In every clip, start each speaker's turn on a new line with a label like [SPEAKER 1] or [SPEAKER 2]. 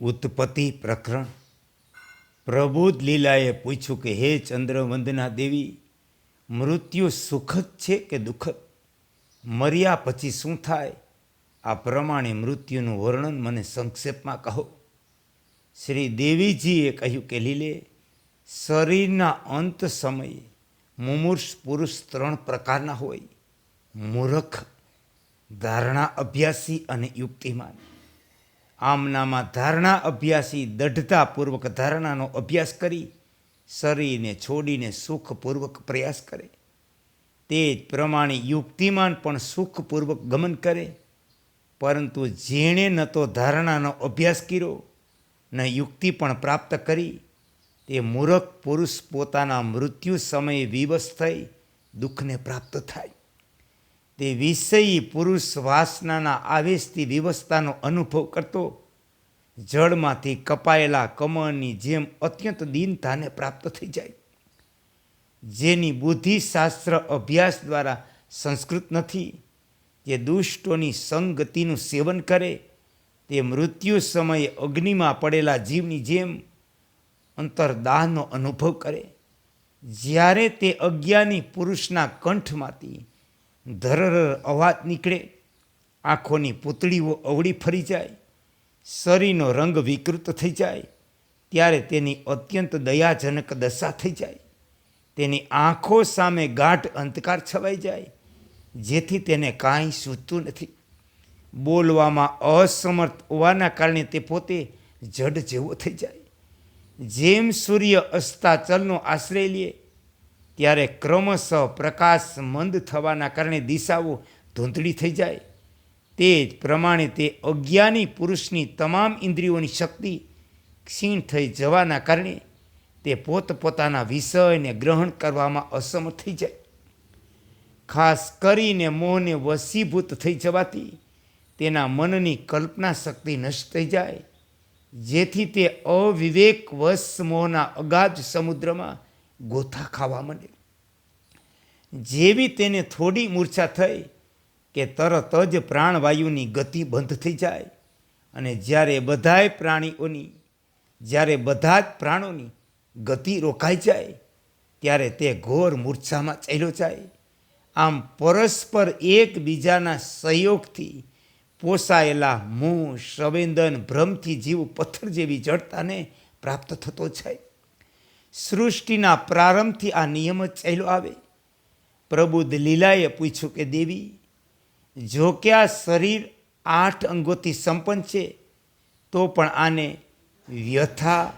[SPEAKER 1] ઉત્પત્તિ પ્રકરણ. પ્રબુદ્ધ લીલાએ પૂછ્યું કે, હે ચંદ્રવંદના દેવી, મૃત્યુ સુખદ છે કે દુઃખદ? મર્યા પછી શું થાય? આ પ્રમાણે મૃત્યુનું વર્ણન મને સંક્ષેપમાં કહો. શ્રી દેવીજીએ કહ્યું કે, લીલે, શરીરના અંત સમયે મુમૂર્ષ પુરુષ ત્રણ પ્રકારના હોય. મૂર્ખ, ધારણા અભ્યાસી અને યુક્તિમાન. આમનામાં ધારણા અભ્યાસી દઢતાપૂર્વક ધારણાનો અભ્યાસ કરી શરીરને છોડીને સુખપૂર્વક પ્રયાસ કરે. તે જ પ્રમાણે યુક્તિમાન પણ સુખપૂર્વક ગમન કરે. પરંતુ જેણે ન તો ધારણાનો અભ્યાસ કર્યો, ન યુક્તિ પણ પ્રાપ્ત કરી, તે મૂરખ પુરુષ પોતાના મૃત્યુ સમયે વિવશ થઈ દુઃખને પ્રાપ્ત થાય. તે વિષયી પુરુષ વાસનાના આવેશથી વિવશતાનો અનુભવ કરતો, જળમાંથી કપાયેલા કમળની જેમ અત્યંત દીનતાને પ્રાપ્ત થઈ જાય. જેની બુદ્ધિશાસ્ત્ર અભ્યાસ દ્વારા સંસ્કૃત નથી, જે દુષ્ટોની સંગતિનું સેવન કરે, તે મૃત્યુ સમયે અગ્નિમાં પડેલા જીવની જેમ અંતરદાહનો અનુભવ કરે. જ્યારે તે અજ્ઞાની પુરુષના કંઠમાંથી ધરર અવાજ નીકળે, આંખોની પૂતળીઓ અવળી ફરી જાય, શરીરનો રંગ વિકૃત થઈ જાય, ત્યારે તેની અત્યંત દયાજનક દશા થઈ જાય. તેની આંખો સામે ગાઢ અંધકાર છવાઈ જાય, જેથી તેને કાંઈ સૂચતું નથી. બોલવામાં અસમર્થ હોવાના કારણે તે પોતે જડ જેવો થઈ જાય. જેમ સૂર્ય અસ્તાચલનો આશ્રય લે ત્યારે ક્રમશઃ પ્રકાશ મંદ થવાના કારણે દિશાઓ ધૂંધળી થઈ જાય. તે જ પ્રમાણે તે અજ્ઞાની પુરુષની તમામ ઇન્દ્રિયોની શક્તિ ક્ષીણ થઈ જવાના કારણે તે પોતપોતાના વિષયને ગ્રહણ કરવામાં અસમર્થ થઈ જાય. ખાસ કરીને મોહને વશીભૂત થઈ જવાથી તેના મનની કલ્પના શક્તિ નષ્ટ થઈ જાય. જેથી તે અવિવેક વશ મોહના અગાધ સમુદ્રમાં ગોથા ખાવા માંડ્યો જેવી તેને થોડી મૂર્છા થઈ કે તરત જ પ્રાણવાયુની ગતિ બંધ થઈ જાય અને જ્યારે બધાય પ્રાણીઓની, જ્યારે બધા જ પ્રાણોની ગતિ રોકાઈ જાય, ત્યારે તે ઘોર મૂર્છામાં ચાલ્યો જાય. આમ પરસ્પર એકબીજાના સહયોગથી પોસાયેલા મોહ સંવેદન, ભ્રમથી જીવ પથ્થર જેવી જડતાને પ્રાપ્ત થતો જાય. સૃષ્ટિના પ્રારંભથી આ નિયમ જ ચાલ્યો આવે. પ્રબુદ્ધ લીલાએ પૂછ્યું કે, દેવી, જો કે આ શરીર આઠ અંગોથી સંપન્ન છે, તો પણ આને વ્યથા,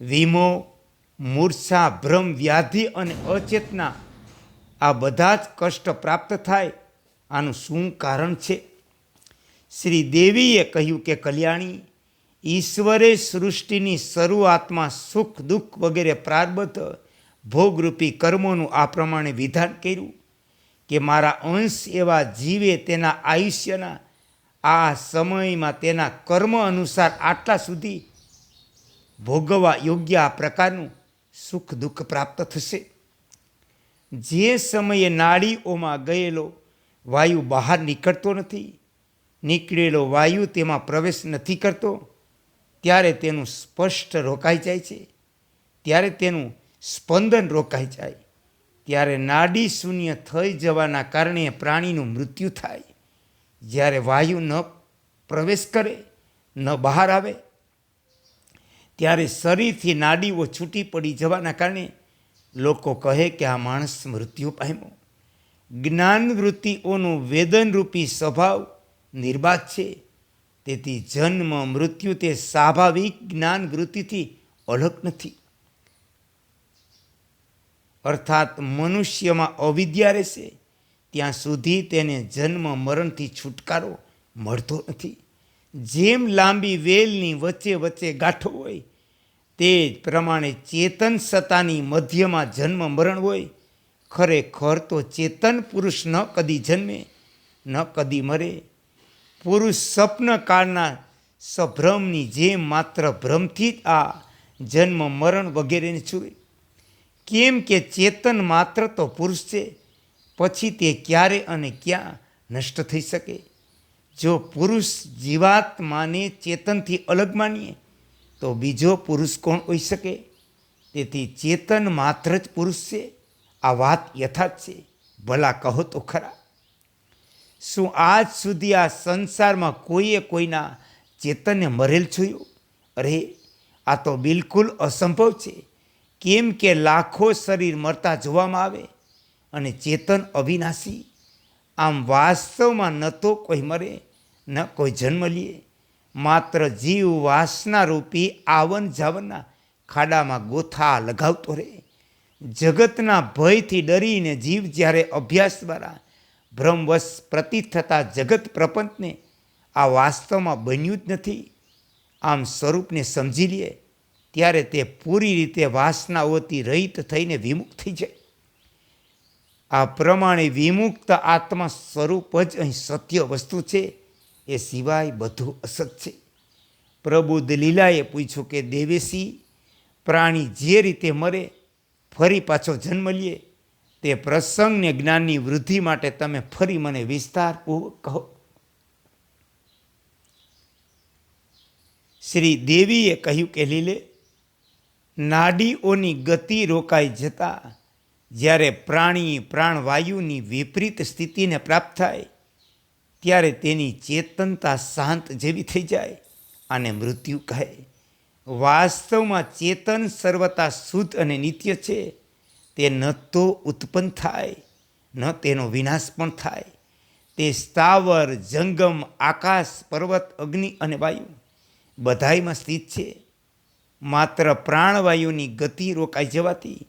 [SPEAKER 1] વીમો, મૂર્છા, ભ્રમ, વ્યાધિ અને અચેતના આ બધા જ કષ્ટ પ્રાપ્ત થાય, આનું શું કારણ છે? શ્રી દેવીએ કહ્યું કે, કલ્યાણી ઈશ્વરે સૃષ્ટિની શરૂઆતમાં સુખ, દુઃખ વગેરે પ્રારબ્ધ ભોગરૂપી કર્મોનું આ પ્રમાણે વિધાન કર્યું કે મારા અંશ એવા જીવે તેના આયુષ્યના આ સમયમાં તેના કર્મ અનુસાર આટલા સુધી ભોગવવા યોગ્ય આ પ્રકારનું સુખ, દુઃખ પ્રાપ્ત થશે. જે સમયે નાડીઓમાં ગયેલો વાયુ બહાર નીકળતો નથી, નીકળેલો વાયુ તેમાં પ્રવેશ નથી કરતો ત્યારે તેનું સ્પષ્ટ રોકાઈ જાય છે. ત્યારે તેનું સ્પંદન રોકાઈ જાય. ત્યારે નાડી શૂન્ય થઈ જવાના કારણે પ્રાણીનું મૃત્યુ થાય. જ્યારે વાયુ ન પ્રવેશ કરે, ન બહાર આવે, ત્યારે શરીરથી નાડીઓ છૂટી પડી જવાના કારણે લોકો કહે કે આ માણસ મૃત્યુ પામ્યો. જ્ઞાનવૃત્તિઓનું વેદનરૂપી સ્વભાવ નિર્બાધ છે. તેથી જન્મ, મૃત્યુ તે સ્વાભાવિક જ્ઞાન વૃત્તિથી અલગ નથી. અર્થાત મનુષ્યમાં અવિદ્યા રહેશે, ત્યાં સુધી તેને જન્મ, મરણથી છુટકારો મળતો નથી. જેમ લાંબી વેલની વચ્ચે વચ્ચે ગાંઠો હોય, તે જ પ્રમાણે ચેતન સત્તાની મધ્યમાં જન્મ, મરણ હોય. ખરેખર તો ચેતન પુરુષ ન કદી જન્મે, ન કદી મરે. પુરુષ સ્વપ્ન કાળના સભ્રમની જેમ માત્ર ભ્રમથી જ આ જન્મ, મરણ વગેરેને છૂએ કેમ કે ચેતન માત્ર તો પુરુષ છે, પછી તે ક્યારે અને ક્યાં નષ્ટ થઈ શકે? જો પુરુષ જીવાત્માને ચેતનથી અલગ માનીએ, તો બીજો પુરુષ કોણ હોઈ શકે? તેથી ચેતન માત્ર જ પુરુષ છે. આ વાત યથાર્થ છે. ભલા કહો તો ખરા. શું આજ સુધી આ સંસારમાં કોઈએ કોઈના ચેતનને મરેલ જોયું? અરે, આ તો બિલકુલ અસંભવ છે. કેમ કે લાખો શરીર મરતા જોવામાં આવે અને ચેતન અવિનાશી. આમ વાસ્તવમાં ન તો કોઈ મરે, ન કોઈ જન્મ લે. માત્ર જીવ વાસના રૂપી આવન જાવનના ખાડામાં ગોથા લગાવતો રહે. જગતના ભયથી ડરીને જીવ જ્યારે અભ્યાસ દ્વારા ભ્રમવશ પ્રતીત થતા જગત પ્રપંચને આ વાસ્તવમાં બન્યું જ નથી. આમ સ્વરૂપને સમજી લે, ત્યારે તે પૂરી રીતે વાસનાઓથી રહિત થઈને વિમુખ થઈ જાય. આ પ્રમાણે વિમુક્ત આત્મા સ્વરૂપ જ અહીં સત્ય વસ્તુ છે. એ સિવાય બધું અસત છે. પ્રબુદ્ધ લીલાએ પૂછ્યું કે દેવેશી, પ્રાણી જે રીતે મરે, ફરી પાછો જન્મ લે તે પ્રસંગને જ્ઞાનની વૃદ્ધિ માટે તમે ફરી મને વિસ્તારપૂર્વક કહો. શ્રી દેવીએ કહ્યું કે લીલે, નાડીઓની ગતિ રોકાઈ જતા જ્યારે પ્રાણી પ્રાણવાયુની વિપરીત સ્થિતિને પ્રાપ્ત થાય, ત્યારે તેની ચેતનતા શાંત જેવી થઈ જાય આને મૃત્યુ કહે. વાસ્તવમાં ચેતન સર્વતા શુદ્ધ અને નિત્ય છે. તે ન તો ઉત્પન્ન થાય, ન તેનો વિનાશ પણ થાય. તે સ્થાવર, જંગમ, આકાશ, પર્વત, અગ્નિ અને વાયુ બધાયમાં સ્થિત છે. માત્ર પ્રાણવાયુની ગતિ રોકાઈ જવાથી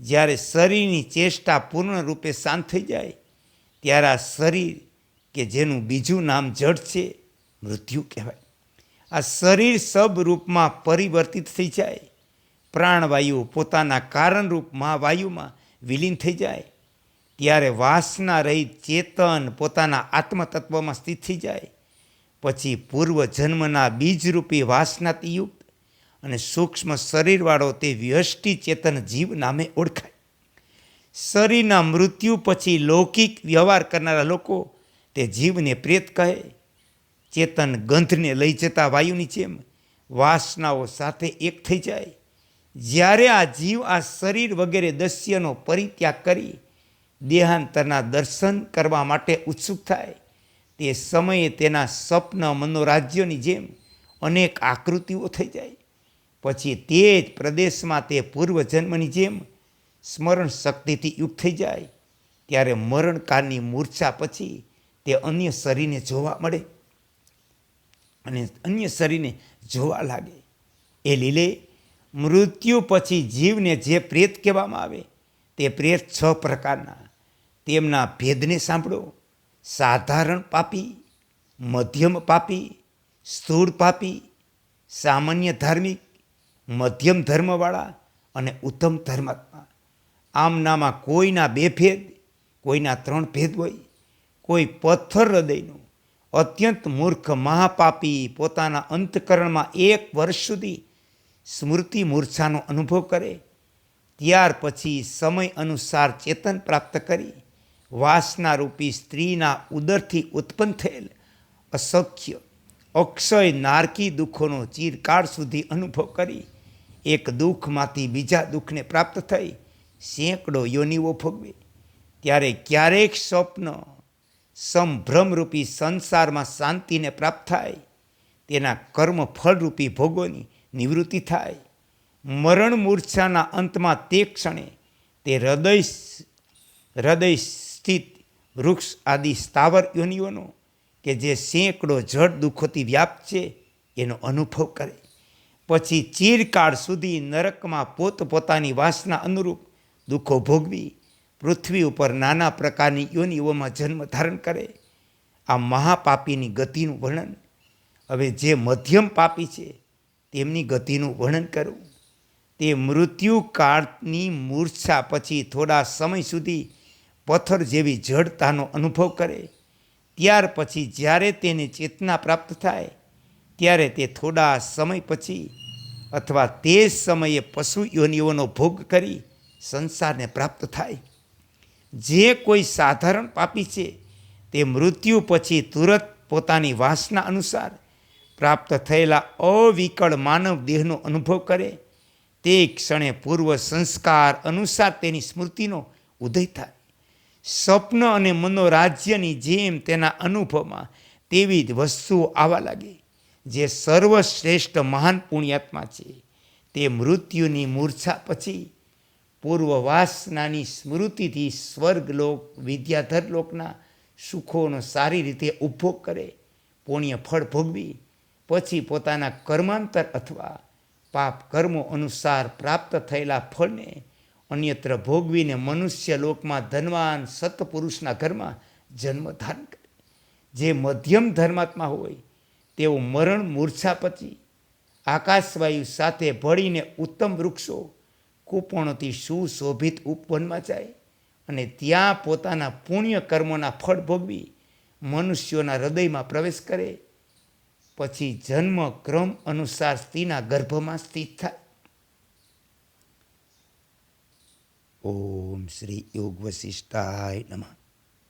[SPEAKER 1] જ્યારે શરીરની ચેષ્ટા પૂર્ણ રૂપે શાંત થઈ જાય, ત્યારે આ શરીર કે જેનું બીજું નામ જડ છે, મૃત્યુ કહેવાય. આ શરીર સબ રૂપમાં પરિવર્તિત થઈ જાય. પ્રાણવાયુ પોતાના કારણરૂપ મહાવાયુમાં વિલીન થઈ જાય. ત્યારે વાસના રહિત ચેતન પોતાના આત્મતત્વમાં સ્થિત થઈ જાય. પછી પૂર્વ જન્મના બીજરૂપી વાસનાથી યુક્ત અને સૂક્ષ્મ શરીરવાળો તે વ્યષ્ટિ ચેતન જીવ નામે ઓળખાય. શરીરના મૃત્યુ પછી લૌકિક વ્યવહાર કરનારા લોકો તે જીવને પ્રેત કહે. ચેતન ગંધને લઈ જતા વાયુની જેમ વાસનાઓ સાથે એક થઈ જાય. જ્યારે આ જીવ આ શરીર વગેરે દસ્યનો પરિત્યાગ કરી દેહાંતરના દર્શન કરવા માટે ઉત્સુક થાય, તે સમયે તેના સ્વપ્ન મનોરાજ્યોની જેમ અનેક આકૃતિઓ થઈ જાય. પછી તે જ પ્રદેશમાં તે પૂર્વજન્મની જેમ સ્મરણ શક્તિથી યુક્ત થઈ જાય. ત્યારે મરણકાળની મૂર્છા પછી તે અન્ય શરીરને જોવા મળે અને અન્ય શરીરને જોવા લાગે. એ લીલે મૃત્યુ પછી જીવને જે પ્રેત કહેવામાં આવે, તે પ્રેત છ પ્રકારના. તેમના ભેદને સાંભળો. સાધારણ પાપી, મધ્યમ પાપી, સ્થૂળ પાપી, સામાન્ય ધાર્મિક, મધ્યમ ધર્મવાળા અને ઉત્તમ ધર્માત્મા. આમનામાં કોઈના બે ભેદ, કોઈના ત્રણ ભેદ હોય. કોઈ પથ્થર હૃદયનું, અત્યંત મૂર્ખ મહાપાપી પોતાના અંતકરણમાં એક વર્ષ સુધી સ્મૃતિ મૂર્છાનો અનુભવ કરે. ત્યાર પછી સમય અનુસાર ચેતન પ્રાપ્ત કરી. વાસના રૂપી સ્ત્રીના ઉદરથી ઉત્પન્ન થયેલ અસખ્ય અક્ષય નારકી દુઃખોનો ચિરકાળ સુધી અનુભવ કરી. એક દુઃખમાંથી બીજા દુઃખને પ્રાપ્ત થઈ. સેંકડો યોનિઓ ભોગવે. ત્યારે ક્યારેક સ્વપ્ન સંભ્રમરૂપી સંસારમાં શાંતિને પ્રાપ્ત થાય. તેના કર્મ ફળરૂપી ભોગોની નિવૃત્તિ થાય. મરણ મૂર્છાના અંતમાં તે ક્ષણે તે હૃદય હૃદય સ્થિત વૃક્ષ આદિ સ્થાવર યોનિઓનો કે જે સેંકડો જળ દુઃખોથી વ્યાપ્ત છે, એનો અનુભવ કરે. પછી ચીરકાળ સુધી નરકમાં પોતપોતાની વાસના અનુરૂપ દુઃખો ભોગવી પૃથ્વી ઉપર નાના પ્રકારની યોનિઓમાં જન્મ ધારણ કરે. આ મહાપાપીની ગતિનું વર્ણન. હવે જે મધ્યમ પાપી છે તેમની ગતિનું વર્ણન કરવું તે મૃત્યુકાળની મૂર્છા પછી થોડા સમય સુધી પથ્થર જેવી જડતાનો અનુભવ કરે. ત્યાર પછી જ્યારે તેને ચેતના પ્રાપ્ત થાય, ત્યારે તે થોડા સમય પછી અથવા તે સમયે પશુ યોનિઓનો ભોગ કરી સંસારને પ્રાપ્ત થાય. જે કોઈ સાધારણ પાપી છે, તે મૃત્યુ પછી તુરત પોતાની વાસના અનુસાર પ્રાપ્ત થયેલા અવિકળ માનવ દેહનો અનુભવ કરે, તે ક્ષણે પૂર્વ સંસ્કાર અનુસાર તેની સ્મૃતિનો ઉદય થાય. સ્વપ્ન અને મનોરાજ્યની જેમ તેના અનુભવમાં તેવી જ વસ્તુઓ આવવા લાગે, જે સર્વશ્રેષ્ઠ મહાન પુણ્યાત્મા છે. તે મૃત્યુની મૂર્છા પછી પૂર્વ વાસનાની સ્મૃતિથી સ્વર્ગલોક વિદ્યાધર લોકના સુખોનો સારી રીતે ઉપભોગ કરે પુણ્ય ફળ ભોગવી પછી પોતાના કર્માંતર અથવા પાપ કર્મો અનુસાર પ્રાપ્ત થયેલા ફળને અન્યત્ર ભોગવીને મનુષ્ય લોકમાં ધનવાન સત્પુરુષના ઘરમાં જન્મ ધારણ કરે. જે મધ્યમ ધર્માત્મા હોય, તેઓ મરણ મૂર્છા પછી આકાશવાયુ સાથે ભળીને ઉત્તમ વૃક્ષો, કૂપણોથી સુશોભિત ઉપવનમાં જાય અને ત્યાં પોતાના પુણ્ય કર્મોના ફળ ભોગવી મનુષ્યોના હૃદયમાં પ્રવેશ કરે. પછી જન્મ ક્રમ અનુસાર સ્ત્રીના ગર્ભમાં સ્થિત થાય. ઓમ શ્રી યોગ વશિષ્ઠાય નમઃ.